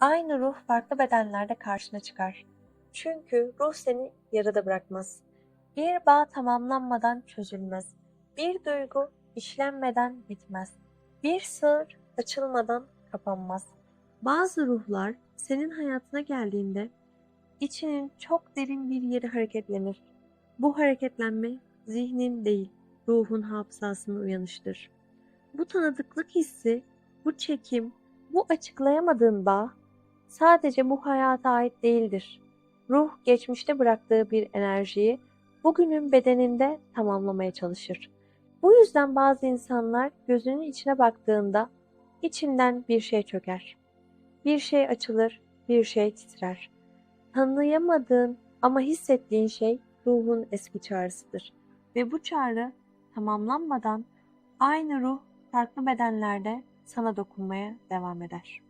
Aynı ruh farklı bedenlerde karşına çıkar. Çünkü ruh seni yarıda bırakmaz. Bir bağ tamamlanmadan çözülmez. Bir duygu işlenmeden bitmez. Bir sır açılmadan kapanmaz. Bazı ruhlar senin hayatına geldiğinde içinin çok derin bir yeri hareketlenir. Bu hareketlenme zihnin değil, ruhun hafızasını uyanıştır. Bu tanıdıklık hissi, bu çekim, bu açıklayamadığın bağ sadece bu hayata ait değildir. Ruh geçmişte bıraktığı bir enerjiyi bugünün bedeninde tamamlamaya çalışır. Bu yüzden bazı insanlar gözünün içine baktığında içinden bir şey çöker. Bir şey açılır, bir şey titrer. Tanıyamadığın ama hissettiğin şey ruhun eski çağrısıdır. Ve bu çağrı tamamlanmadan aynı ruh farklı bedenlerde sana dokunmaya devam eder.